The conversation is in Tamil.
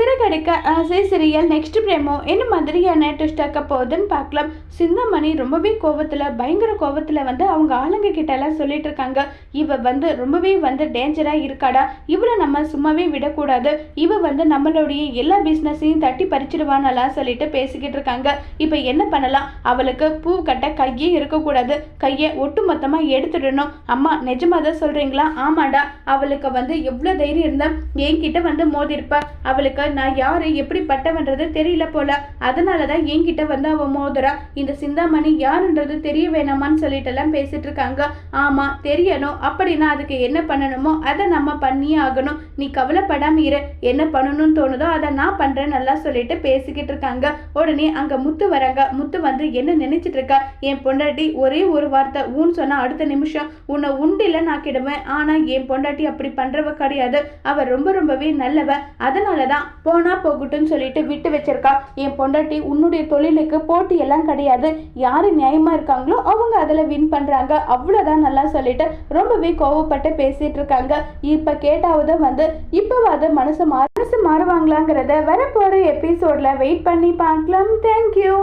சிறகடிக்க ஆசை சிரியல் நெக்ஸ்ட் பிரேமோ என்ன மாதிரியான ட்விஸ்ட் ஆக்க போகுதுன்னு பார்க்கலாம். சிந்தாமணி ரொம்பவே கோவத்தில் பயங்கர கோவத்தில் வந்து அவங்க ஆளுங்க கிட்டலாம் எல்லாம் சொல்லிட்டு இருக்காங்க. இவ வந்து ரொம்பவே வந்து டேஞ்சராக இருக்காடா. இவளை நம்ம சும்மாவே விடக்கூடாது. இவ வந்து நம்மளுடைய எல்லா பிஸ்னஸையும் தட்டி பறிச்சிடுவானலாம் சொல்லிட்டு பேசிக்கிட்டு இருக்காங்க. இப்போ என்ன பண்ணலாம்? அவளுக்கு பூ கட்ட கையே இருக்கக்கூடாது. கையை ஒட்டு மொத்தமாக எடுத்துடணும். அம்மா நிஜமாக தான் சொல்கிறீங்களா ஆமாடா. அவளுக்கு வந்து எவ்வளோ தைரியம் இருந்தால் என்கிட்ட வந்து மோதிருப்பா. அவளுக்கு நான் யாரு எப்படிப்பட்டவன்றது தெரியல போல. அதனால தான் என்கிட்ட வந்து அவன் மோதுரா இந்த சிந்தாமணி யாருன்றது தெரிய வேணாமான்னு சொல்லிட்டு எல்லாம் பேசிட்டு இருக்காங்க. ஆமா தெரியணும். அப்படின்னா அதுக்கு என்ன பண்ணணுமோ அதை நம்ம பண்ணியே ஆகணும். நீ கவலைப்படாம இரு. என்ன பண்ணணும்னு தோணுதோ அதை நான் பண்றேன் நல்லா சொல்லிட்டு பேசிக்கிட்டு இருக்காங்க. உடனே அங்க முத்து வராங்க. முத்து வந்து என்ன நினைச்சிட்டு இருக்கா? என் பொண்டாட்டி ஒரே ஒரு வார்த்தை. ஊன்னு சொன்னா அடுத்த நிமிஷம் உன்னை உண்டில நாக்கிடுவேன் ஆனா என் பொண்டாட்டி அப்படி பண்றவ கிடையாது. அவ ரொம்ப ரொம்பவே நல்லவ. அதனால தான் போனா போகட்டும்னு சொல்லிட்டு விட்டு வச்சிருக்கா. என் பொண்டாட்டி உன்னுடைய தொழிலுக்கு போட்டி எல்லாம் கிடையாது. யாரு நியாயமா இருக்காங்களோ அவங்க அதுல வின் பண்றாங்க. அவ்வளவுதான் நல்லா சொல்லிட்டு ரொம்பவே கோவப்பட்டு பேசிட்டு இருக்காங்க. இப்ப கேட்டாவது வந்து இப்பவாவது மனசு மனசு மாறுவாங்களாங்கிறத வரப்போற எபிசோட்ல வெயிட் பண்ணி பார்க்கலாம். தேங்க்யூ